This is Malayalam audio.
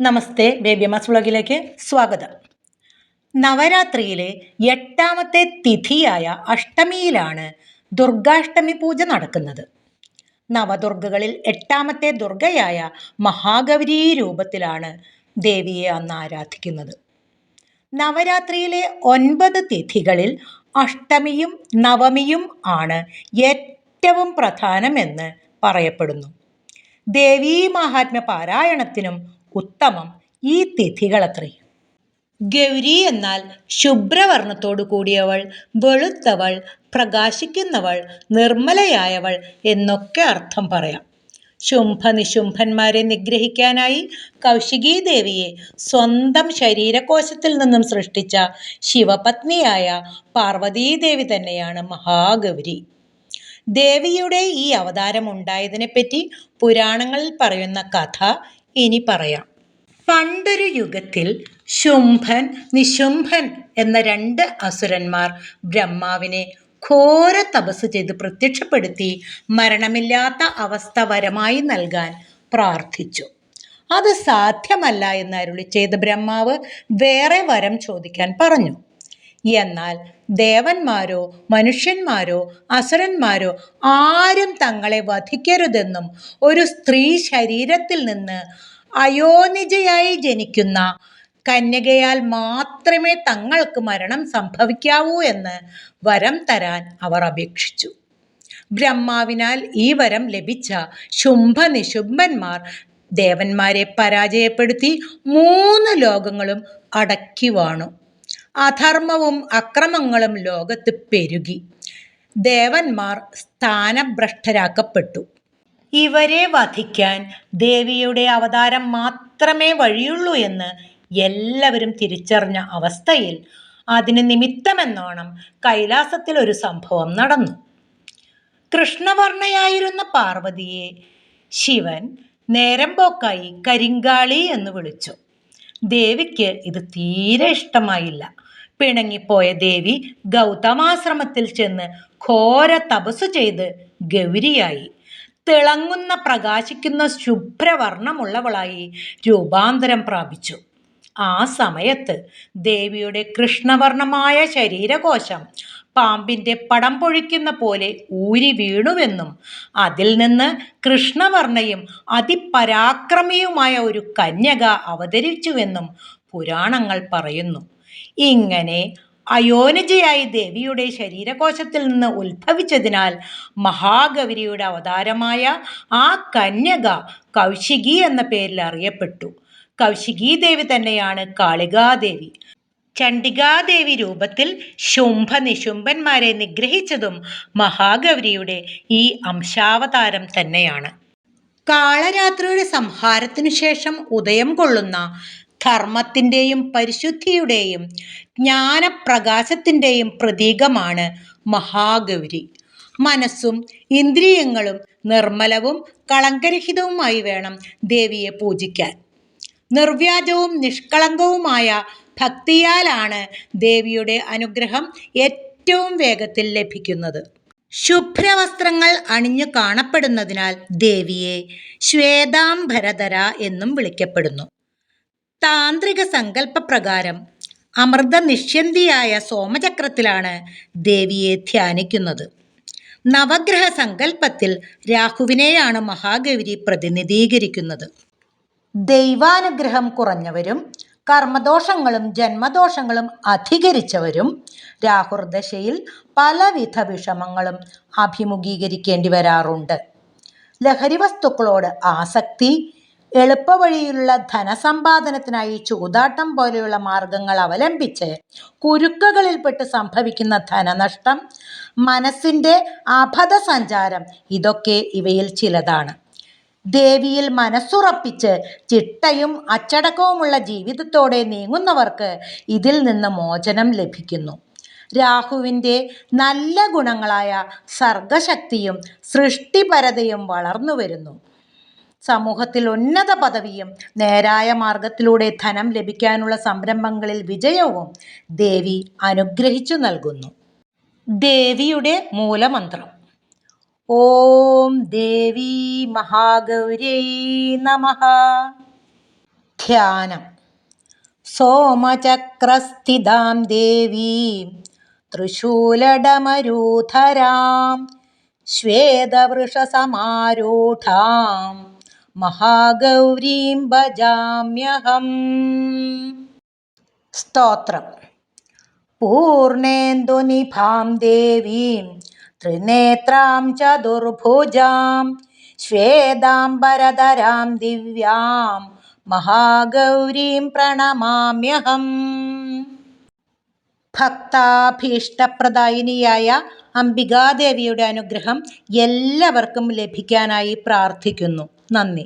നമസ്തേ ബേബി അമ്മസ് വ്ളോഗിലേക്ക് സ്വാഗതം. നവരാത്രിയിലെ എട്ടാമത്തെ തിഥിയായ അഷ്ടമിയിലാണ് ദുർഗാഷ്ടമി പൂജ നടക്കുന്നത്. നവദുർഗകളിൽ എട്ടാമത്തെ ദുർഗയായ മഹാഗൗരി രൂപത്തിലാണ് ദേവിയെ അന്ന് ആരാധിക്കുന്നത്. നവരാത്രിയിലെ ഒൻപത് തിഥികളിൽ അഷ്ടമിയും നവമിയും ആണ് ഏറ്റവും പ്രധാനമെന്ന് പറയപ്പെടുന്നു. ദേവീ മഹാത്മ്യ പാരായണത്തിനും ഉത്തമം. ഈ തിഥികളത്രേ. ഗൗരി എന്നാൽ ശുഭ്രവർണത്തോടു കൂടിയവൾ വെളുത്തവൾ പ്രകാശിക്കുന്നവൾ നിർമ്മലയായവൾ എന്നൊക്കെ അർത്ഥം പറയാം. ശുംഭനിശുംഭന്മാരെ നിഗ്രഹിക്കാനായി കൗശികീ ദേവിയെ സ്വന്തം ശരീരകോശത്തിൽ നിന്നും സൃഷ്ടിച്ച ശിവപത്നിയായ പാർവതീദേവി തന്നെയാണ് മഹാഗൗരി. ദേവിയുടെ ഈ അവതാരം ഉണ്ടായതിനെപ്പറ്റി പുരാണങ്ങളിൽ പറയുന്ന കഥ ഇനി പറയാം. പണ്ടൊരു യുഗത്തിൽ ശുംഭൻ നിശുംഭൻ എന്ന രണ്ട് അസുരന്മാർ ബ്രഹ്മാവിനെ ഘോര തപസ് ചെയ്ത് പ്രത്യക്ഷപ്പെടുത്തി മരണമില്ലാത്ത അവസ്ഥ വരമായി നൽകാൻ പ്രാർത്ഥിച്ചു. അത് സാധ്യമല്ല എന്ന് അരുളി ചെയ്ത ബ്രഹ്മാവ് വേറെ വരം ചോദിക്കാൻ പറഞ്ഞു. എന്നാൽ ദേവന്മാരോ മനുഷ്യന്മാരോ അസുരന്മാരോ ആരും തങ്ങളെ വധിക്കരുതെന്നും ഒരു സ്ത്രീ ശരീരത്തിൽ നിന്ന് അയോനിജയായി ജനിക്കുന്ന കന്യകയാൽ മാത്രമേ തങ്ങൾക്ക് മരണം സംഭവിക്കാവൂ എന്ന് വരം തരാൻ അവർ അപേക്ഷിച്ചു. ബ്രഹ്മാവിനാൽ ഈ വരം ലഭിച്ച ശുംഭ നിശുംഭന്മാർ ദേവന്മാരെ പരാജയപ്പെടുത്തി മൂന്ന് ലോകങ്ങളും അടക്കി വാണു. അധർമ്മവും അക്രമങ്ങളും ലോകത്ത് പെരുകി. ദേവന്മാർ സ്ഥാനഭ്രഷ്ടരാക്കപ്പെട്ടു. ഇവരെ വധിക്കാൻ ദേവിയുടെ അവതാരം മാത്രമേ വഴിയുള്ളൂ എന്ന് എല്ലാവരും തിരിച്ചറിഞ്ഞ അവസ്ഥയിൽ അതിന് നിമിത്തമെന്നോണം കൈലാസത്തിൽ ഒരു സംഭവം നടന്നു. കൃഷ്ണവർണയായിരുന്ന പാർവതിയെ ശിവൻ നേരം പോക്കായി കരിങ്കാളി എന്ന് വിളിച്ചു. ദേവിക്ക് ഇത് തീരെ ഇഷ്ടമായില്ല. പിണങ്ങിപ്പോയ ദേവി ഗൗതമാശ്രമത്തിൽ ചെന്ന് ഘോര തപസ് ചെയ്ത് ഗൗരിയായി. തിളങ്ങുന്ന പ്രകാശിക്കുന്ന ശുഭ്രവർണമുള്ളവളായി രൂപാന്തരം പ്രാപിച്ചു. ആ സമയത്ത് ദേവിയുടെ കൃഷ്ണവർണമായ ശരീരകോശം പാമ്പിന്റെ പടം പൊഴിക്കുന്ന പോലെ ഊരി വീണുവെന്നും അതിൽ നിന്ന് കൃഷ്ണവർണയും അതിപരാക്രമിയുമായ ഒരു കന്യക അവതരിച്ചുവെന്നും പുരാണങ്ങൾ പറയുന്നു. ഇങ്ങനെ അയോനിജയായി ദേവിയുടെ ശരീരകോശത്തിൽ നിന്ന് ഉത്ഭവിച്ചതിനാൽ മഹാഗൗരിയുടെ അവതാരമായ ആ കന്യക കൗശികി എന്ന പേരിൽ അറിയപ്പെട്ടു. കൗശികീ ദേവി തന്നെയാണ് കാളികാദേവി. ചണ്ഡികാദേവി രൂപത്തിൽ ശുംഭ നിശുംഭന്മാരെ നിഗ്രഹിച്ചതും മഹാഗൗരിയുടെ ഈ അംശാവതാരം തന്നെയാണ്. കാളരാത്രിയുടെ സംഹാരത്തിനു ശേഷം ഉദയം കൊള്ളുന്ന ധർമ്മത്തിന്റെയും പരിശുദ്ധിയുടെയും ജ്ഞാനപ്രകാശത്തിന്റെയും പ്രതീകമാണ് മഹാഗൗരി. മനസ്സും ഇന്ദ്രിയങ്ങളും നിർമ്മലവും കളങ്കരഹിതവുമായി വേണം ദേവിയെ പൂജിക്കാൻ. നിർവ്യാജവും നിഷ്കളങ്കവുമായ ഭക്തിയാലാണ് ദേവിയുടെ അനുഗ്രഹം ഏറ്റവും വേഗത്തിൽ ലഭിക്കുന്നത്. ശുഭ്രവസ്ത്രങ്ങൾ അണിഞ്ഞു കാണപ്പെടുന്നതിനാൽ ദേവിയെ ശ്വേതാംബരധര എന്നും വിളിക്കപ്പെടുന്നു. താന്ത്രിക സങ്കല്പപ്രകാരം അമൃത നിഷ്യന്തിയായ സോമചക്രത്തിലാണ് ദേവിയെ ധ്യാനിക്കുന്നത്. നവഗ്രഹ സങ്കല്പത്തിൽ രാഹുവിനെയാണ് മഹാഗൗരി പ്രതിനിധീകരിക്കുന്നത്. ദൈവാനുഗ്രഹം കുറഞ്ഞവരും കർമ്മദോഷങ്ങളും ജന്മദോഷങ്ങളും അധികരിച്ചവരും രാഹുർദശയിൽ പലവിധ വിഷമങ്ങളും അഭിമുഖീകരിക്കേണ്ടി വരാറുണ്ട്. ലഹരി വസ്തുക്കളോട് ആസക്തി എളുപ്പവഴിയിലുള്ള ധനസമ്പാദനത്തിനായി ചൂതാട്ടം പോലെയുള്ള മാർഗങ്ങൾ അവലംബിച്ച് കുരുക്കുകളിൽപ്പെട്ട് സംഭവിക്കുന്ന ധനനഷ്ടം മനസ്സിന്റെ അപഥ സഞ്ചാരം ഇതൊക്കെ ഇവയിൽ ചിലതാണ്. ദേവിയിൽ മനസ്സുറപ്പിച്ച് ചിട്ടയും അച്ചടക്കവുമുള്ള ജീവിതത്തോടെ നീങ്ങുന്നവർക്ക് ഇതിൽ നിന്ന് മോചനം ലഭിക്കുന്നു. രാഹുവിന്റെ നല്ല ഗുണങ്ങളായ സർഗശക്തിയും സൃഷ്ടിപരതയും വളർന്നു വരുന്നു സമൂഹത്തിൽ ഉന്നത പദവിയും നേരായ മാർഗത്തിലൂടെ ധനം ലഭിക്കാനുള്ള സംരംഭങ്ങളിൽ വിജയവും ദേവി അനുഗ്രഹിച്ചു നൽകുന്നു. ദേവിയുടെ മൂലമന്ത്രം. ഓം ദേവി മഹാഗൗരൈ നമ. ധ്യാനം. സോമചക്രസ്ഥിതാം ദേവീം. തൃശൂലടമരൂധരാം ശ്വേതവൃഷസമാരൂഢാം. മഹാഗൗരീം ഭജാമ്യഹം. സ്തോത്രം. പൂർണേന്ദുനിഭാം ദേവീം ത്രിനേത്രാം ചതുർഭുജാം ശ്വേതാംബരധരാം ദിവ്യാം മഹാഗൗരീം പ്രണമാമ്യഹം. ഭക്താഭീഷ്ടപ്രദായിനിയായ അംബികാദേവിയുടെ അനുഗ്രഹം എല്ലാവർക്കും ലഭിക്കാനായി പ്രാർത്ഥിക്കുന്നു. നന്ദി